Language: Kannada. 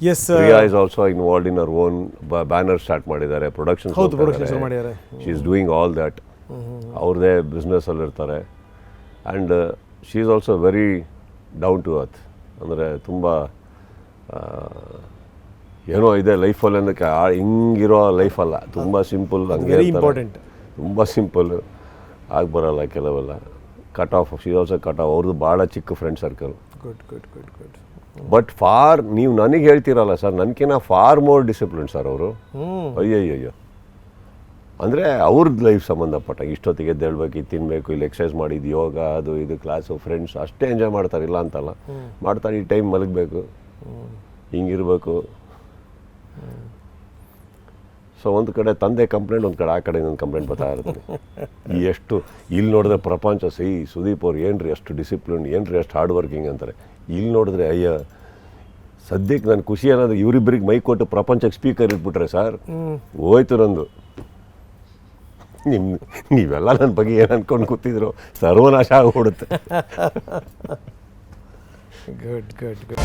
Yes Priya is also involved in our own banner start ಮಾಡಿದ್ದಾರೆ ಪ್ರೊಡಕ್ಷನ್ ಹೌದು ಪ್ರೊಡಕ್ಷನ್ ಶುರು ಮಾಡಿದ್ದಾರೆ. She is doing all that ಅವ್ರದ್ದೇ ಬಿಸ್ನೆಸ್ಸಲ್ಲಿ ಇರ್ತಾರೆ. And she is also very down to earth ಅಂದರೆ ತುಂಬ ಏನೋ ಇದೆ ಲೈಫಲ್ಲಿ ಅನ್ನೋಕ್ಕೆ ಆ- ಹಿಂಗಿರೋ ಲೈಫ್ ಅಲ್ಲ. ತುಂಬ ಸಿಂಪಲ್ ಹಂಗೆ. ಇಂಪಾರ್ಟೆಂಟ್ ತುಂಬ ಸಿಂಪಲ್ ಆಗಿ ಬರೋಲ್ಲ ಕೆಲವೆಲ್ಲ. Cut off she also cut off ಅವ್ರದ್ದು ಭಾಳ ಚಿಕ್ಕ friend circle good good good good but for ನೀವು ನನಗೆ ಹೇಳ್ತೀರಲ್ಲ ಸರ್ ನನಗಿನ್ನ ಫಾರ್ ಮೋರ್ ಡಿಸಿಪ್ಲಿನ್ ಸರ್ ಅವರು. ಅಯ್ಯಯ್ಯೋ ಅಯ್ಯಯ್ಯಯ್ಯೋ. ಅಂದರೆ ಅವ್ರದ್ದು ಲೈಫ್ ಸಂಬಂಧಪಟ್ಟ ಇಷ್ಟೊತ್ತಿಗೆ ಎದ್ದೇಳ್ಬೇಕು ಇದು ತಿನ್ನಬೇಕು ಇಲ್ಲಿ ಎಕ್ಸಸೈಸ್ ಮಾಡಿದ್ದು ಯೋಗ ಅದು ಇದು ಕ್ಲಾಸು ಫ್ರೆಂಡ್ಸ್ ಅಷ್ಟೇ ಎಂಜಾಯ್ ಮಾಡ್ತಾರೆ ಇಲ್ಲ ಅಂತಲ್ಲ. ಮಾಡ್ತಾರೆ ಈ ಟೈಮ್ ಮಲಗಬೇಕು. ಹಿಂಗಿರಬೇಕು. ಸೊ ಒಂದು ಕಡೆ ತಂದೆ ಕಂಪ್ಲೇಂಟ್ ಒಂದು ಕಡೆ ಆ ಕಡೆ ಇನ್ನೊಂದು ಕಂಪ್ಲೇಂಟ್ ಬರ್ತಾ ಇರುತ್ತೆ. ಈ ಎಷ್ಟು ಇಲ್ಲಿ ನೋಡಿದ್ರೆ ಪ್ರಪಂಚ ಸೈ ಸುದೀಪ್ ಅವ್ರು ಏನ್ರಿ ಅಷ್ಟು ಡಿಸಿಪ್ಲಿನ್ ಏನ್ರಿ ಅಷ್ಟು ಹಾರ್ಡ್ ವರ್ಕಿಂಗ್ ಅಂತಾರೆ. ಇಲ್ಲಿ ನೋಡಿದ್ರೆ, ಅಯ್ಯ, ಸದ್ಯಕ್ಕೆ ನಾನು ಖುಷಿ ಅನ್ನೋದು ಇವರಿಬ್ಬರಿಗೆ ಮೈ ಕೊಟ್ಟು ಪ್ರಪಂಚಕ್ಕೆ ಸ್ಪೀಕರ್ ಇಟ್ಬಿಟ್ರೆ ಸರ್? ಹೋಯ್ತು ನಂದು. ನಿಮ್ಮ ನೀವೆಲ್ಲ ನನ್ನ ಬಗ್ಗೆ ಏನು ಅನ್ಕೊಂಡು ಕೂತಿದ್ರು? ಸರ್ವನಾಶ ಆಗಿಬಿಡುತ್ತೆ. Good good good